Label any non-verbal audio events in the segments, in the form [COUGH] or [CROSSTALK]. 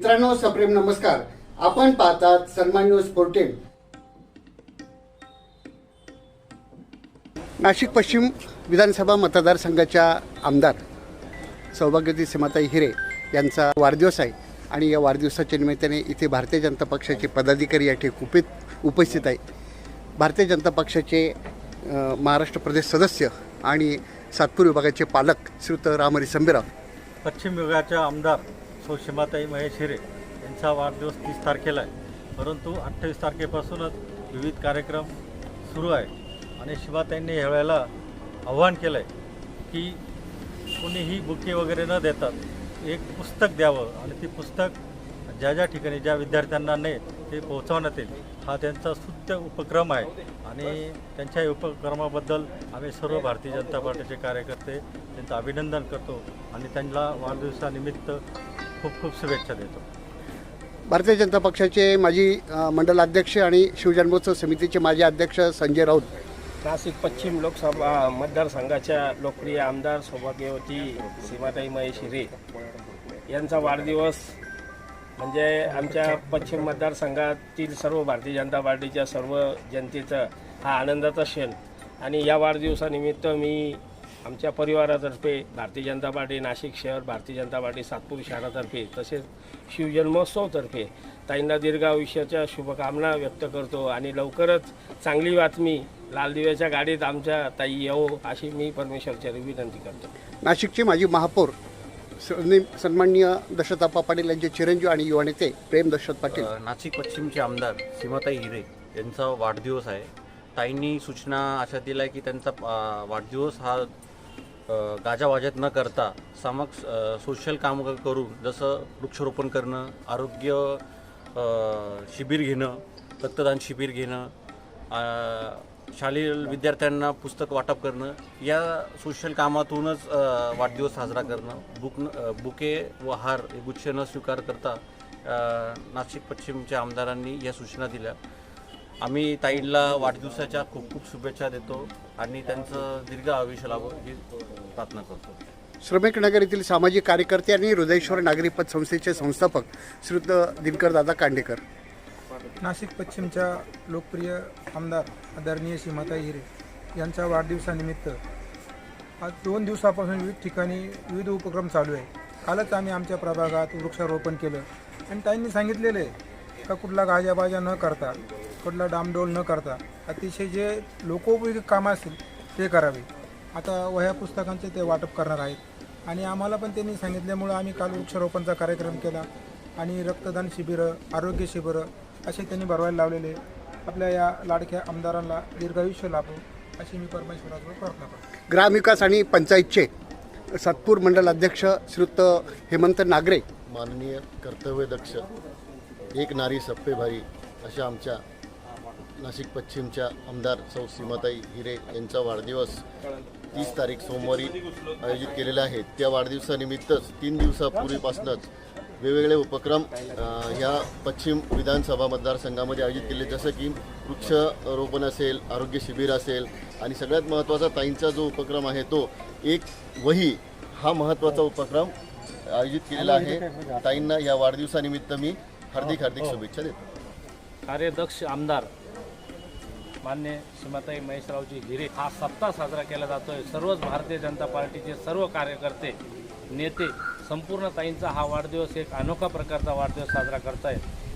मित्रांनो सप्रेम नमस्कार. आपण पाहतात सन्मान न्यूज फोर्टीन नाशिक पश्चिम विधानसभा मतदारसंघाच्या आमदार सौभाग्यवती सीमाताई हिरे यांचा वाढदिवस आहे आणि या वाढदिवसाच्या निमित्ताने इथे भारतीय जनता पक्षाचे पदाधिकारी या ठिकाणी उपस्थित आहेत. भारतीय जनता पक्षाचे महाराष्ट्र प्रदेश सदस्य आणि सातपूर विभागाचे पालक श्रीयुत रामहरी संभेराव पश्चिम विभागाच्या आमदार सौ शिमाताई महेश हिरे यांचा वाढदिवस तीस तारखेला आहे. परंतु अठ्ठावीस तारखेपासूनच विविध कार्यक्रम सुरू आहे. आणि शिमाताईंनी ह्यावेळेला आव्हान केलं आहे की कोणीही बुके वगैरे न देतात एक पुस्तक द्यावं. आणि ती पुस्तक ज्या ज्या ठिकाणी ज्या विद्यार्थ्यांना नाही ते पोहोचवण्यात येईल. हा त्यांचा सुत्य उपक्रम आहे. आणि त्यांच्या उपक्रमाबद्दल आम्ही सर्व भारतीय जनता पार्टीचे कार्यकर्ते त्यांचं अभिनंदन करतो. आणि त्यांना वाढदिवसानिमित्त खूप खूप शुभेच्छा देतो. भारतीय जनता पक्षाचे माजी मंडलाध्यक्ष आणि शिवजन्मोत्सव समितीचे माजी अध्यक्ष संजय राऊत. नाशिक पश्चिम लोकसभा मतदारसंघाच्या लोकप्रिय आमदार सौभाग्यवती सीमाताई महेश हिरे यांचा वाढदिवस म्हणजे आमच्या पश्चिम मतदारसंघातील सर्व भारतीय जनता पार्टीच्या सर्व जनतेचा हा आनंदाचा क्षण. आणि या वाढदिवसानिमित्त मी आमच्या परिवारातर्फे भारतीय जनता पार्टी नाशिक शहर भारतीय जनता पार्टी सातपूर शहरातर्फे तसेच शिवजन्मोत्सवतर्फे ताईंना दीर्घ आयुष्याच्या शुभकामना व्यक्त करतो आणि लवकरच चांगली बातमी लाल दिव्याच्या गाडीत आमच्या ताई येऊ अशी मी परमेश्वरच्या विनंती करतो. नाशिकचे माजी महापौर सन्माननीय दशरथाप्पा पाटील यांचे चिरंजीव आणि युवा नेते प्रेम दशरथ पाटील नाशिक पश्चिमचे आमदार सीमाताई हिरे यांचा वाढदिवस आहे. ताईंनी सूचना अशा दिल्या की त्यांचा वाढदिवस हा गाजावाजात न करता सामक सोशल काम करून जसं वृक्षारोपण करणं आरोग्य शिबिर घेणं रक्तदान शिबिर घेणं शालेय विद्यार्थ्यांना पुस्तक वाटप करणं या सोशल कामातूनच वाढदिवस साजरा करणं बुक न- बुके व हार हे गुच्छ न स्वीकार करता नाशिक पश्चिमच्या आमदारांनी या सूचना दिल्या. आम्ही ताईंना वाढदिवसाच्या खूप खूप शुभेच्छा देतो आणि त्यांचं दीर्घ आयुष्य लाभो ही प्रार्थना करतो. श्रमिक नगर येथील सामाजिक कार्यकर्ते आणि हृदयेश्वर नागरी पतसंस्थेचे संस्थापक श्रीयुत दिनकर दादा कांडेकर. नाशिक पश्चिमच्या लोकप्रिय आमदार आदरणीय सीमाताई हिरे यांच्या वाढदिवसानिमित्त आज दोन दिवसापासून विविध ठिकाणी विविध उपक्रम चालू आहे. कालच आम्ही आमच्या प्रभागात वृक्षारोपण केलं. आणि ताईंनी सांगितलेलं आहे का कुठला गाजाबाजा न करता कुठला डामडोल न करता अतिशय जे लोकोपयोगी कामं असतील ते करावे. आता वह्या पुस्तकांचे ते वाटप करणार आहेत. आणि आम्हाला पण त्यांनी सांगितल्यामुळं आम्ही काल वृक्षारोपणचा कार्यक्रम केला आणि रक्तदान शिबिरं आरोग्य शिबिरं असे त्यांनी भरवायला लावलेले. आपल्या या लाडक्या आमदारांना दीर्घायुष्य लाभो अशी मी परमेश्वराजवळ प्रार्थना करतो. ग्रामविकास आणि पंचायतचे सातपूर मंडल अध्यक्ष श्रीयुत हेमंत नागरे. माननीय कर्तव्यदक्ष एक नारी सप्पे भाई अशा आमच्या नाशिक पश्चिमच्या आमदार सौ सीमाताई हिरे यांचा वाढदिवस तीस तारीख सोमवारी आयोजित केलेला आहे. त्या वाढदिवसानिमित्तच तीन दिवसापूर्वीपासूनच वेगवेगळे उपक्रम ह्या पश्चिम विधानसभा मतदारसंघामध्ये आयोजित केले. जसं की वृक्षारोपण असेल आरोग्य शिबिर असेल आणि सगळ्यात महत्त्वाचा ताईंचा जो उपक्रम आहे तो एक वही हा महत्त्वाचा उपक्रम आयोजित केलेला आहे. ताईंना या वाढदिवसानिमित्त मी हार्दिक हार्दिक शुभेच्छा देतो. कार्यदक्ष आमदार मान्य सीमाताई महेशरावजी हिरे. हा सप्ताह साजरा केला जातोय. सर्वच भारतीय जनता पार्टीचे सर्व कार्यकर्ते नेते संपूर्ण ताईंचा हा वाढदिवस एक अनोखा प्रकारचा वाढदिवस साजरा करताय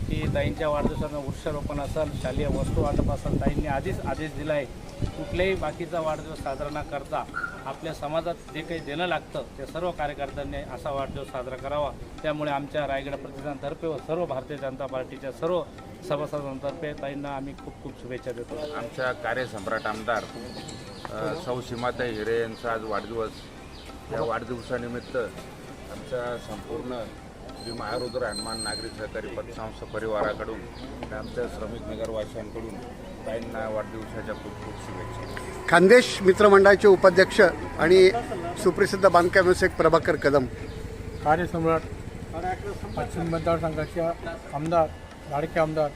की ताईंच्या वाढदिवसानं वृक्षारोपण असेल शालेय वस्तू वाटप असेल ताईंनी आधीच आदेश दिला आहे कुठल्याही बाकीचा वाढदिवस साजरा न करता आपल्या समाजात जे काही देणं लागतं ते सर्व कार्यकर्त्यांनी असा वाढदिवस साजरा करावा. त्यामुळे आमच्या रायगड प्रतिष्ठानतर्फे व सर्व भारतीय जनता पार्टीच्या सर्व सभासदांतर्फे ताईंना आम्ही खूप खूप शुभेच्छा देतो. आमच्या कार्यसम्राट आमदार सौ सीमाताई हिरे यांचा आज वाढदिवस. या वाढदिवसानिमित्त आमच्या संपूर्ण श्री महारुद्र हनुमान नागरी सहकारी पतसंस्था परिवाराकडून आणि आमच्या श्रमिक नगरवासियांकडून ताईंना वाढदिवसाच्या खूप खूप शुभेच्छा. खानदेश मित्रमंडळाचे उपाध्यक्ष आणि सुप्रसिद्ध बांधकाम व्यावसायिक प्रभाकर कदम. कार्यसम्राट पश्चिम मतदारसंघाच्या आमदार लाडके आमदार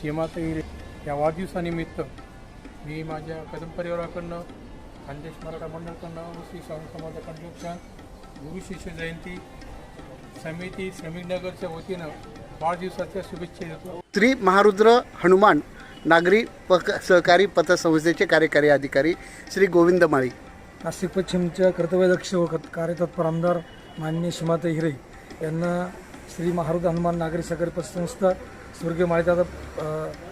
सीमाताई हिरे या वाढदिवसानिमित्त मी माझ्या कदम परिवाराकडनं खानदेश मराठा मंडळकडनं श्री स्वामी समाज कंट्रोलच्या गुरु शिष्य जयंती समिती श्रमिकनगरच्या वतीनं वाढदिवसाच्या शुभेच्छा देतो. श्री महारुद्र हनुमान नागरी पक सहकारी पतसंस्थेचे कार्यकारी अधिकारी श्री गोविंद माळी. नाशिक पश्चिमच्या कर्तव्यदक्ष व कार्यतत्पर आमदार माननीय शिमाता हिरे यांना श्री महारुद हनुमान नागरी सहकारी पतसंस्था स्वर्गीय माळीदादा अ,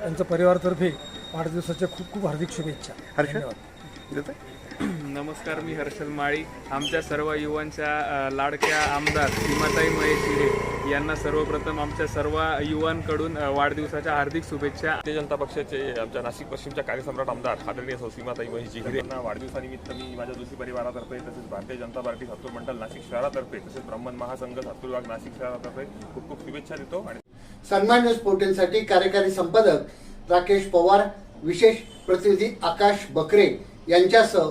यांच्या परिवारातर्फे वाढदिवसाच्या खूप खूप हार्दिक शुभेच्छा. धन्यवाद? [CLEARS THROAT] नमस्कार मी हर्षल माळी. आमच्या सर्व युवांच्या लाडक्या आमदार सीमाताई महेश हिरे यांना सर्वप्रथम आमच्या सर्व युवांकडून वाढदिवसाच्या हार्दिक शुभेच्छा. भारतीय जनता पक्षाचे आमच्या नाशिक पश्चिमच्या कार्यसम्राट आमदार आदरणीय सौ सीमाताई महेशजी हिरे यांना वाढदिवसानिमित्त मी माझ्या जोशी परिवारातर्फे तसेच भारतीय जनता पार्टी सातूर मंडल नाशिक शहरातर्फे तसेच ब्राह्मण महासंघ सातूर विभाग नाशिक शहरातर्फे खूप खूप शुभेच्छा देतो आणि सन्मान न्यूज पोर्टलसाठी कार्यकारी संपादक राकेश पवार विशेष प्रतिनिधी आकाश बकरे यांच्यासह